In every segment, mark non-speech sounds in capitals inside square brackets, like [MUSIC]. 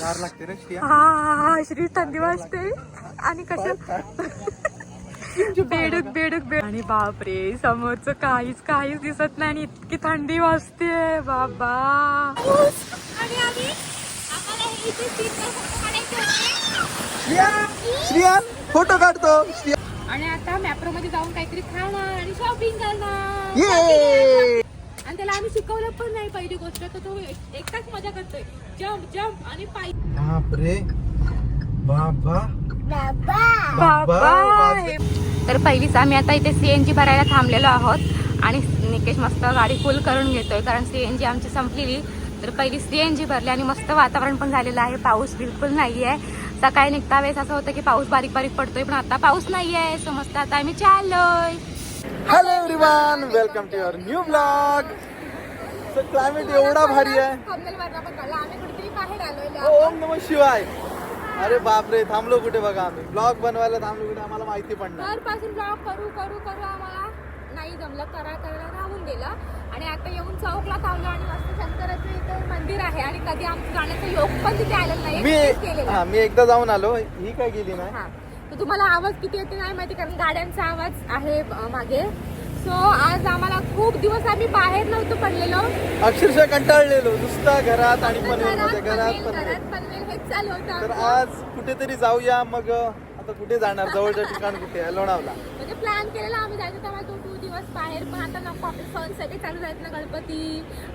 गार लागते रे श्रिया हा हा श्री थंडी वाजते. आणि कशा [LAUGHS] बेडूक बेडूक बेड आणि बापरे समोरच काहीच काहीच दिसत नाही आणि इतकी थंडी वाजते. बाबा. आणि आम्ही आम्हाला इथे सीटवर फोटो काढायचे होते. श्रिया श्रिया फोटो काढतो. श्रिया आणि आता मॅप्रो मध्ये जाऊन काहीतरी खाणार आणि शॉपिंग करणार ये आणि त्याला आम्ही शिकवलं पण नाही पहिली गोष्ट तर तो एक- एकटाच मजा करतोय. जम्प जम्प आणि पाय. बापरे. बाबा. बाबा. तर पहिलीच आम्ही आता इथे सीएनजी भरायला थांबलेलो आहोत आणि निकेश मस्त गाडी फुल करून घेतोय कारण सीएनजी आमची संपलेली. तर पहिली सीएनजी भरली आणि मस्त वातावरण पण झालेलं आहे. पाऊस बिलकुल नाही आहे सकाळी निघता वेळेस असं होतं की पाऊस बारीक बारीक पडतोय पण आता पाऊस नाही आहे सो मस्त आता आम्ही चाललोय. Hello everyone welcome to your new blog तर क्लायमेट एवढा भारी आहे. ओ, ओम नम शिवाय. अरे बापरे थांबलो कुठे बघा आम्ही? ब्लॉग बनवायला थांबलो कुठे आम्हाला माहिती पण नाही. घरपासून ब्लॉग करू करू करू आम्हाला नाही जमलं. करा करायला राहून गेलं. आणि आता येऊन चौकला थांबलो आणि मस्त शंकराचं इथं मंदिर आहे. आणि कधी आमचं जाण्याचा योग पण तिथे आलेला नाही. मी. हा मी एकदा जाऊन आलो. ही काय गेली नाही? हा. तर तुम्हाला आवाज किती येते नाही माहिती कारण गाड्यांचा आवाज आहे मागे. सो आज आम्हाला खूप दिवस आम्ही बाहेर नव्हतो पडलेलो. अक्षरशः कंटाळलेलो नुसता घरात आणि पनवेल मध्ये घरात पनवेल, पनवेल. घरात पनवेल हेच चालू होतं तर आमचं. आज कुठेतरी जाऊया मग आता कुठे जाणार? जवळच्या ठिकाण कुठे आहे? लोणावला. म्हणजे प्लॅन केलेला आम्ही जायचं तेव्हा तो टू दिवस बाहेर. पण आता नको आपले सण सगळे चालू आहेत ना गणपती.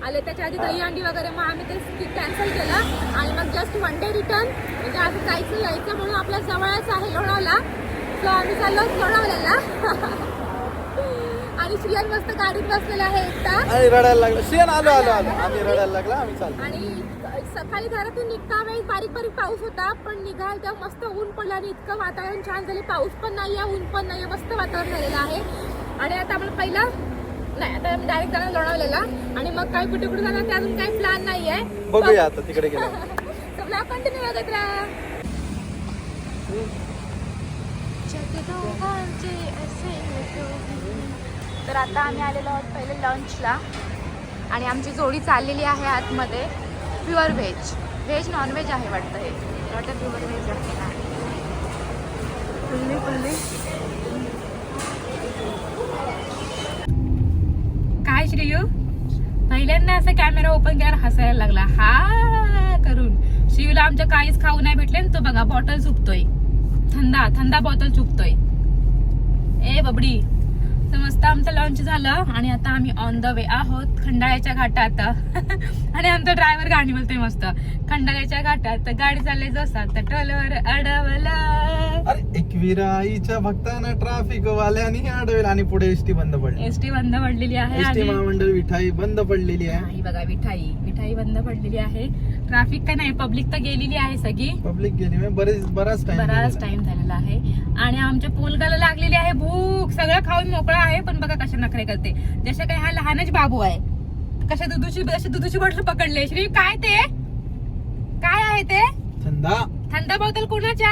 आले त्याच्या आधी दहीहंडी वगैरे मग आम्ही ते कॅन्सल केलं. आणि मग जस्ट वन डे रिटर्न म्हणजे असं जायचं यायचं म्हणून आपल्या जवळच आहे लोणावला. सो आम्ही चाललो लोणावल्याला. [LAUGHS] आणि श्रियन मस्त गाडीत बसलेला आहे एकटा. आणि रडायला लागलं. शेण आलो आलो आलो. आम्ही रडायला लागला. आम्ही चाललो. आणि सकाळी घरातून निघता वेळेस बारीक बारीक पाऊस होता पण निघाल तेव्हा मस्त ऊन पडलं आणि इतकं वातावरण छान झाले. पाऊस पण नाही आहे ऊन पण नाही आहे मस्त वातावरण झालेलं आहे. आणि आता आपण पहिला नाही आता आम्ही डायरेक्ट जाणार लोणावलेला आणि मग काय कुठे कुठे जाणार ते अजून काही प्लॅन नाही आहे. बघूया आता तिकडे गेलो ब्लॉग कंटिन्यू बघत राहा. तर आता आम्ही आलेलो आहोत पहिले लंचला आणि आमची जोडी चाललेली आहे आतमध्ये. प्युअर व्हेज व्हेज नॉनव्हेज आहे वाटतं हे. वाटतं प्युअर व्हेज आहे. Fully fully. काय श्रेयू? पहिल्यांदा असं कॅमेरा ओपन केल्यावर हसायला लागला. हा करून. शिवला आमच्या काहीच खाऊ नाही भेटले आणि तो बघा बॉटल चुकतोय. थंडा थंडा बॉटल चुकतोय. ए बबडी. तर मस्त आमचं लॉन्च झालं आणि आता आम्ही ऑन द वे आहोत खंडाळ्याच्या घाटात. [LAUGHS] आणि आमचा ड्रायव्हर गाणी बोलतोय मस्त. खंडाळ्याच्या घाटात तर गाडी चालले जसा तर टोलवर अडवलं. एकविराईच्या भक्तांना ट्रॅफिक वाल्यानी अडवेल आणि पुढे एसटी बंद पडली. एसटी बंद पडलेली आहे महामंडळ विठाई बंद पडलेली आहे. बघा मिठाई मिठाई बंद पडलेली आहे. ट्रॅफिक काय नाही पब्लिक तर गेलेली आहे सगळी. पब्लिक गेली म्हणजे बरेच बराच टाइम बराच टाइम झालेला आहे. आणि आमच्या पोलगाला लागलेली आहे भूक. सगळं खाऊन मोकळा आहे पण बघा कशा नखरे करते. जसे काही हा लहानच बाबू आहे. कशा दुधूची अशी दुधूची बॉटल पकडले. श्री काय ते? काय आहे ते? थंडा. थंड बोतल कोणाच्या?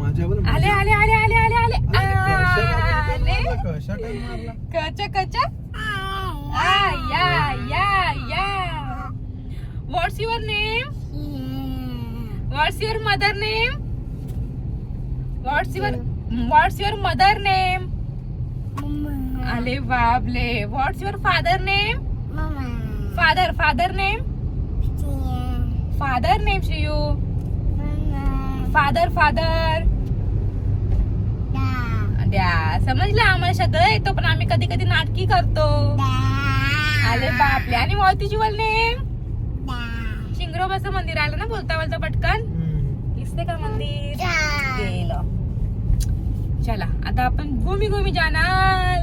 आले आले आले आले आले आले. आले कशा? कच कच. या या या what's your name what's your mother name what's your what's your mother name अरे बाबले what's your father name father father name father name शियू father father द्या समजलं आम्हाला सगळं येतो पण आम्ही कधी कधी नाटकी करतो. आले बापले आणि मावतीची बोल नेम शिंगरोबाचं मंदिर आलं ना बोलता बोलता पटकन. दिसते का मंदिर? गेलं. चला आता आपण घुमी घुमी जाणार.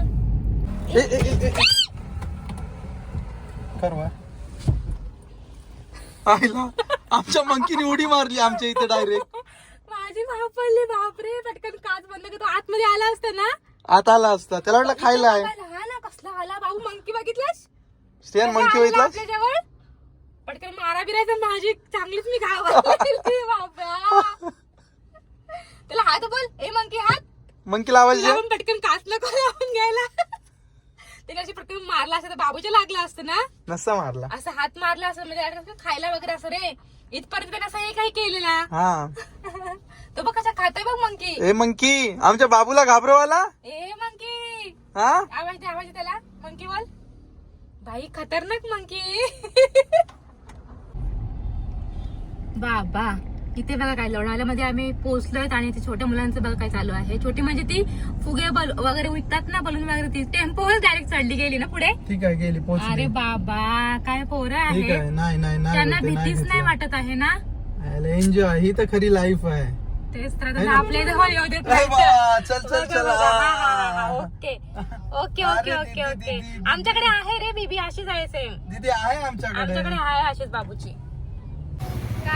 आमच्या मंकीने उडी मारली आमच्या इथे डायरेक्ट माझी भाव पडली बापरे. पटकन काच बंद करतो आतमध्ये आला असता ना? आता आला असता. त्याला वाटलं खायला आहे. हा ना कसला आला? भाऊ मंकी बघितलास? स्टेन मंकी आला बघितला आपल्या जवळ पटकन मारा बिरायचं माझी चांगलीच मी बाबा. त्याला हात बोल. ए मंकी हात. दे. लावून पटकन काच नको लावून घ्यायला. त्याने अशी पटकन मारला असतं तर बाबूच्या लागला असतं ना. नसता मारला. असं हात मारला असं म्हणजे खायला वगैरे असं रे. इथपर्यंत त्याने असं हे काही केलेला. तो बघ कसा खातोय बघ मंकी. ए मंकी आमच्या बाबूला घाबरवाला? ए मंकी. हा? आवाज दे आवाज त्याला. मंकी बोल. भाई खतरनाक मंकी. बाबा इथे बघा काय लोणावल्यामध्ये आम्ही पोहोचलोय आणि ते छोट्या मुलांचं बघा काय चालू आहे. छोटी म्हणजे ती फुगे बल वगैरे विकतात ना बलून वगैरे ती टेम्पोवर डायरेक्ट चढली गेली ना पुढे? ठीक आहे गेली अरे बाबा काय पोरं आहे त्यांना भीतीच नाही. वाटत आहे ना? एन्जॉय ही तर खरी लाईफ आहे. तेच तर है इथे चल चल चल. [LAUGHS] Okay. Okay okay okay okay. आमच्याकडे आहे रे बीबी अशीच आहे सेम दीदी आहे आमच्याकडे. आमच्याकडे आहे अशीच बाबूची.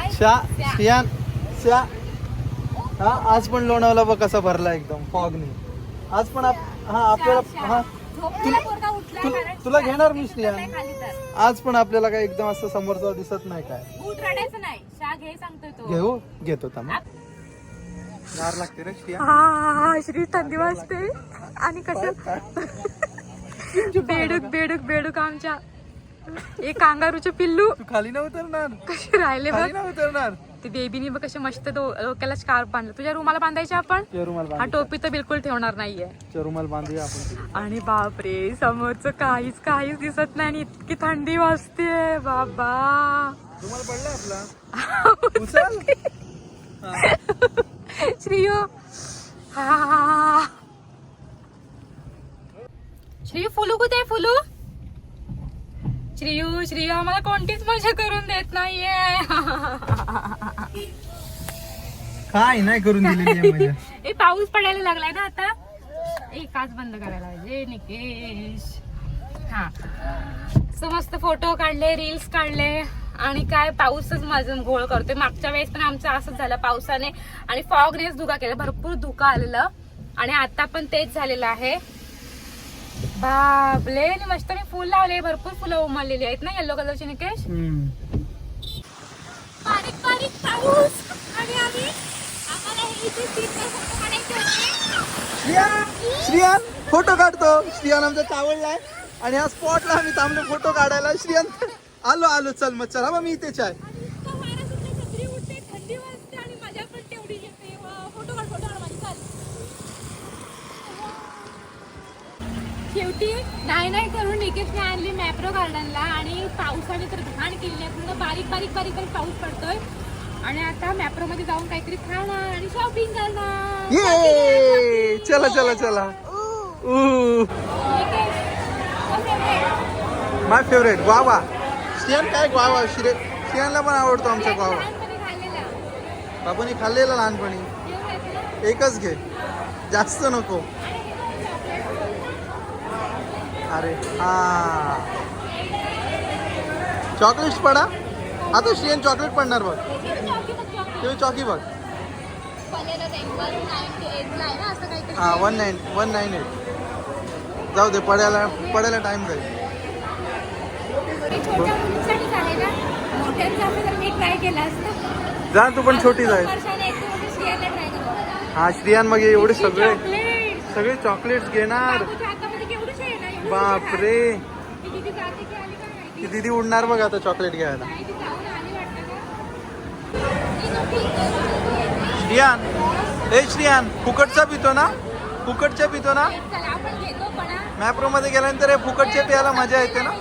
श्या श्रियान श्या. हा आज पण लोणावला बघ कसा भरला एकदम फॉगनी. आज पण आप- हा आपल्याला हा. झोपलेला पोरगा उठला तुला- तुला घेणार मी तर. आज पण आपल्याला काय एकदम असं समोरचा दिसत नाही काय? बूट रडायचं नाही. शा घे सांगतोय तो. घेऊ? घेतो गार लागते रे श्रिया हा श्री थंडी वाजते. आणि कसं [LAUGHS] बेडूक बेडूक बेडूक आमच्या एक कांगारूचे पिल्लू. तू खाली नाही उतरणार. कसे राहिले बघ. खाली नाही उतरणार. ते बेबीनी बघ कसे मस्त डो- डोक्याला स्कार्फ बांधलं. तुझ्या रुमाला बांधायचे आपण? ते रुमाल हा बांध टोपी तर बिलकुल ठेवणार नाहीये. ते रुमाल बांधूया आपण आणि बापरे समोरचं काहीच काहीच दिसत नाही आणि इतकी थंडी वाजते बाबा. रुमाल पडला आपला. [LAUGHS] उचल. श्रीयो. हा. श्री फुलू कुठे फुलू? श्रीयू श्रीयू आम्हाला कोणतीच मजा करून देत नाहीये. काय नाही करून दिलेली मजा [LAUGHS] ए पाऊस पडायला लागलाय ना आता? ए काच बंद करायला पाहिजे निकेश. हा. सो मस्त फोटो काढले रील्स काढले. आणि काय पाऊसच माझं घोळ करतोय. मागच्या वेळेस पण आमचं असंच झालं पावसाने. आणि फॉगनेच धुका केला. भरपूर धुका आलेलं. आणि आता पण तेच झालेलं आहे. बाबले आणि मस्त मी फुल लावले भरपूर फुलं उमललेली आहेत ना येलो कलरची निकेश. बारीक बारीक पाऊस. आणि आम्ही आम्हाला हे इथे श्रियान फोटो काढतो. श्रियान आमचा चावडलाय. आणि या स्पॉटला आम्ही थांबलो फोटो काढायला. श्रियान आलो आलो. चल मग चला. मग मी इथेच आहे इतकं वारं सुटलं, छत्री उडते, थंडी वाजते आणि मजा पण तेवढी येते. वा, फोटो काढ, फोटो काढ माझी, चल. शेवटी नाही नाही करून निकेशने आणली मॅप्रो गार्डनला आणि पावसाने तर घाण केली आहे. पूर्ण बारीक बारीक बारीक बारीक पाऊस पडतोय. आणि आता मॅप्रो मध्ये जाऊन काहीतरी खाणार आणि शॉपिंग करणार. ये चला चला चला? माय फेवरेट ग्वावा श्रियान काय ग्वावा श्रे श्रियानला पण आवडतो आमचा ग्वावा खाल्लेला. बाबूने खाल्लेला लहानपणी? एकच घे. जास्त नको. अरे हा. चॉकलेट्स पडा. आता श्रेयन चॉकलेट पडणार बघ. तुम्ही चॉकी बघ. हां one nine one nine eight जाऊ दे पडायला पडायला टाईम जाईल. जा तू पण छोटी जाईल हा श्रियान मग एवढे सगळे सगळे चॉकलेट्स घेणार बाबूच्या हातामध्ये केवढीशी आहे ना, एवढीशी बापरे आहे. ती दिदी उडणार बघ आता चॉकलेट घ्यायला. श्रियान ए श्रियान फुकटचा पितो ना फुकटच्या पितो ना. मॅप्रो मध्ये गेल्यानंतर हे फुकटचे प्यायला मजा येते ना.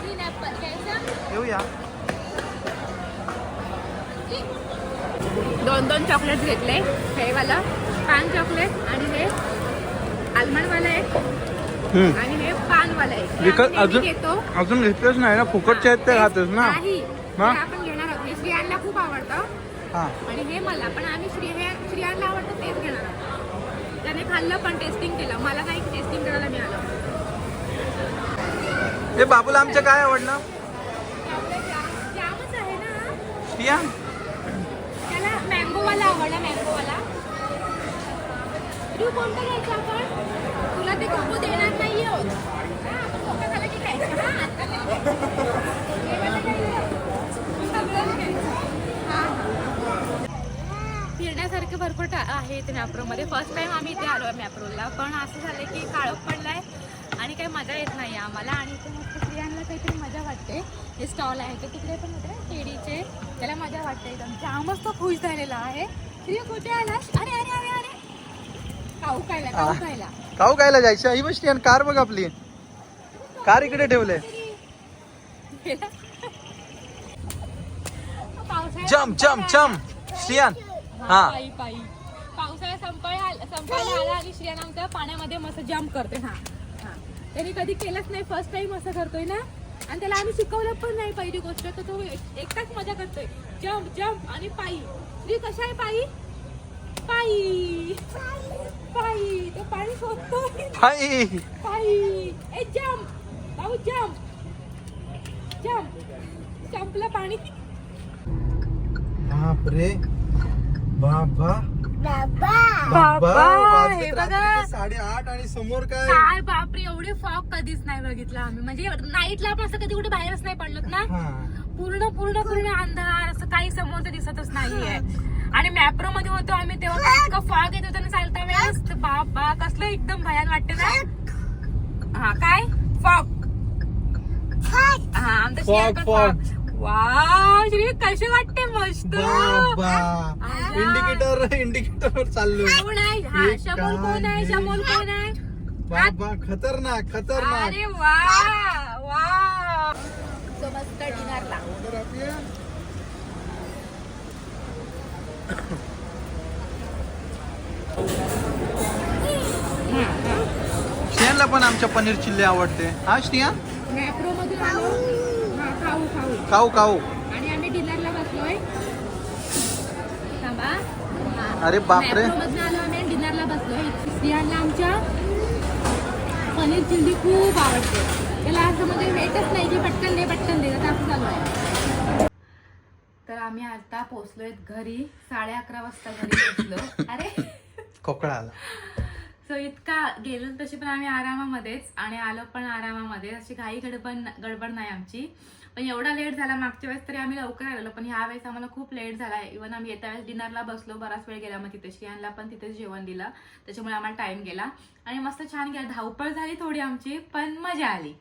येऊया दोन दोन चॉकलेट घेतले हे वाला पान चॉकलेट आणि हे आल्मंड वाला एक आणि हे पान वाला एक हे विकत अजून घेतो. अजून घेतलेच नाही ना फुकटचे आहेत ते खातेस ना. नाही. मग? हे आपण घेणार आहोत. हे श्रियांना खूप आवडतं. हा. आणि हे मला पण आम्ही श्री हे श्रियांना आवडतं तेच घेणार आहोत. त्याने खाल्लं पण टेस्टिंग केलं. मला काही टेस्टिंग करायला मिळालं हे बाबूला आमच्या काय आवडलं? जाम जामच आहे ना. श्रियान त्याला मँगोवाला आवडला मँगोवाला तू कोणतं घ्यायचं आपण? तुला ते कोको देणार नाही आहोत हा, झालं की खायचं. फिरण्यासारखं भरपूर आहे इथे मॅप्रोमध्ये. फर्स्ट टाइम आम्ही इथे आलो आहे मॅप्रोला. पण असं झालं की काळोख पडलाय आणि काही मजा येत नाही आम्हाला. आणि इथे मस्त स्त्रियांना काहीतरी मजा वाटते. हे स्टॉल आहे. ते तिकडे पण होते केडीचे त्याला मजा वाटते एकदम. जामच तो खुश झालेला आहे. श्री कुठे आलास? अरे अरे अरे अरे. काऊ खायला काऊ खायला. काऊ कायला जायचं? ही बस कार बघ आपली. कार इकडे ठेवले जम जम जम. श्रियान. हा पायी पायी. पावसाळा संपायला संपायला आला आणि श्रियान आमच्या पाण्यामध्ये मस्त जम्प करते. हा त्याने कधी केलंच नाही. फर्स्ट टाइम असं करतोय ना. आणि त्याला आम्ही शिकवलं पण नाही पहिली गोष्ट. तर तो एक- एकटाच मजा करतोय. जम्प जम्प आणि पायी. कशा आहे पायी? पायी. पायी तो पाणी शोधतोय हाय पायी ए जम्प भाऊ जम्प जम्प संपलं पाणी बापरे. बाबा. बाबा, हे बघा. साडेआठ आणि समोर काय? काय बापरे एवढे फॉग कधीच नाही बघितलं आम्ही. म्हणजे नाईटला आपण असं कधी कुठे बाहेरच नाही पडलो ना. हा. पूर्ण पूर्ण पूर्ण अंधार असं काही समोरचं दिसतच नाहीये. आणि मॅप्रो मध्ये होतो आम्ही तेव्हा इतकं फॉग येत होतं ना चालता वेळेस. बाबा कसलं एकदम भयान वाटते ना. हा काय? फॉग हा आमचं. वा श्री कसे वाटते मस्त. इंडिकेटर इंडिकेटर चाललोय. कोण आहे? हा हे शमोल कोण आहे? शमोल कोण आहे? बाबा खतरनाक खतरनाक. अरे वा वा. तो मस्त डिनरला. श्रियानला पण आमच्या पनीर चिल्ली आवडते. हा श्रियान हा खाऊ खाऊ. अरे बापरे. आमच्या पनीर चिल्ली खूप आवडते. त्याला असं म्हणजे वेटच नाही की पटकन दे पटकन दे. असं चालू आहे. तर आम्ही आता पोहोचलोय घरी. साडे अकरा वाजता घरी पोहोचलो. अरे कोकळा सो इतका गेलो तशी पण आम्ही आरामामध्येच आणि आलो पण आरामामध्ये. अशी काही गडबड गडबड नाही आमची. पण एवढा लेट झाला मागच्या वेळेस तरी आम्ही लवकर आलेलो. पण ह्या वेळेस आम्हाला खूप लेट झाला. इव्हन आम्ही येत्या वेळेस डिनरला बसलो बराच वेळ गेला मग तिथे यांना पण तिथेच जेवण दिलं. त्याच्यामुळे आम्हाला टाइम गेला. आणि मस्त छान गेला धावपळ झाली थोडी आमची पण मजा आली.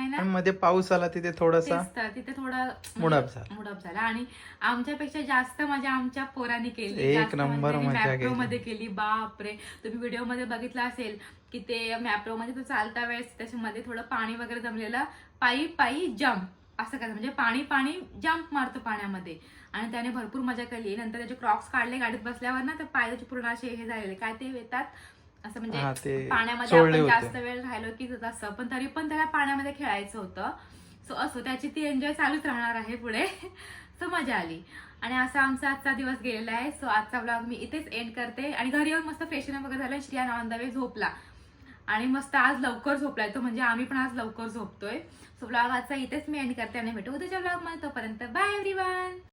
है ना? पण मध्ये पाऊस आला तिथे थोडासा तेच तर तिथे थोडा मुडप झाला. मुडप झाला. आणि आमच्यापेक्षा जास्त मजा आमच्या पोरांनी केली. एक जास्त नंबर म्हणजे मजा मॅप्रो केली. मध्ये केली. बापरे. तुम्ही व्हिडिओमध्ये बघितलं असेल की ते मॅप्रो मध्ये तो चालता वेळेस त्याच्यामध्ये थोडं पाणी वगैरे जमलेलं. पायी पायी जम्प असं काय म्हणजे पाणी पाणी जम्प मारतो पाण्यामध्ये. आणि त्याने भरपूर मजा केली. नंतर त्याचे क्रॉक्स काढले गाडीत बसल्यावर ना तर पाय त्याचे पूर्ण असे हे झालेले. काय ते येतात? असं हा, म्हणजे ते पाण्यामध्ये चोळले आपण होते. जास्त वेळ राहिलो की असं. पण तरी पण त्याला पाण्यामध्ये खेळायचं होतं. सो असो त्याची ती एन्जॉय चालूच राहणार आहे पुढे. [LAUGHS] सो मजा आली. आणि असा आमचा आजचा दिवस गेलेला आहे. सो आजचा ब्लॉग मी इथेच एंड करते. आणि घरी येऊन मस्त फ्रेशन वगैरे झालं. श्रिया आनंदावे झोपला. आणि मस्त आज लवकर झोपलाय तो. म्हणजे आम्ही पण आज लवकर झोपतोय. सो ब्लॉग आजचा इथेच मी एंड करते आणि भेटू उद्याच्या ब्लॉगमध्ये. तोपर्यंत बाय एव्हरीवन